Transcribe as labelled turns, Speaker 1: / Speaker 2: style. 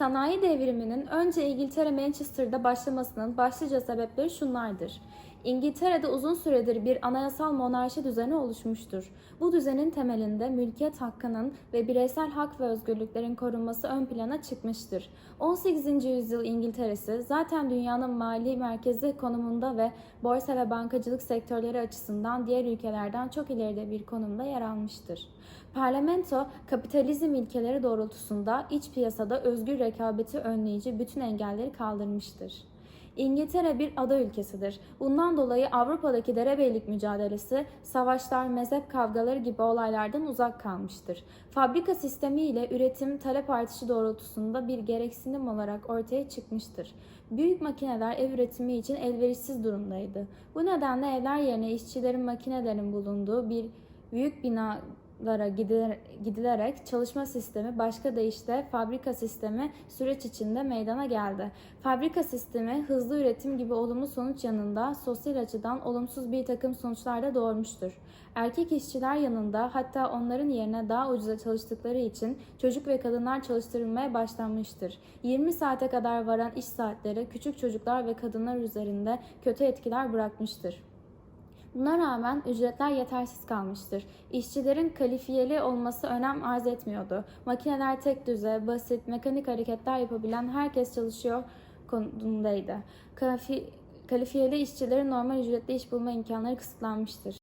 Speaker 1: Sanayi devriminin önce İngiltere Manchester'da başlamasının başlıca sebepleri şunlardır. İngiltere'de uzun süredir bir anayasal monarşi düzeni oluşmuştur. Bu düzenin temelinde mülkiyet hakkının ve bireysel hak ve özgürlüklerin korunması ön plana çıkmıştır. 18. yüzyıl İngiltere'si zaten dünyanın mali merkezi konumunda ve borsa ve bankacılık sektörleri açısından diğer ülkelerden çok ileride bir konumda yer almıştır. Parlamento, kapitalizm ilkeleri doğrultusunda iç piyasada özgür rekabeti önleyici bütün engelleri kaldırmıştır. İngiltere bir ada ülkesidir. Bundan dolayı Avrupa'daki derebeylik mücadelesi, savaşlar, mezhep kavgaları gibi olaylardan uzak kalmıştır. Fabrika sistemi ile üretim talep artışı doğrultusunda bir gereksinim olarak ortaya çıkmıştır. Büyük makineler ev üretimi için elverişsiz durumdaydı. Bu nedenle evler yerine işçilerin makinelerin bulunduğu bir büyük bina lara gidiler- gidilerek çalışma sistemi başka deyişle fabrika sistemi süreç içinde meydana geldi. Fabrika sistemi hızlı üretim gibi olumlu sonuç yanında sosyal açıdan olumsuz bir takım sonuçlar da doğurmuştur. Erkek işçiler yanında hatta onların yerine daha ucuza çalıştıkları için çocuk ve kadınlar çalıştırılmaya başlanmıştır. 20 saate kadar varan iş saatleri küçük çocuklar ve kadınlar üzerinde kötü etkiler bırakmıştır. Buna rağmen ücretler yetersiz kalmıştır. İşçilerin kalifiyeli olması önem arz etmiyordu. Makineler tek düze, basit, mekanik hareketler yapabilen herkes çalışıyor konumdaydı. Kalifi- kalifiyeli işçilerin normal ücretli iş bulma imkanları kısıtlanmıştır.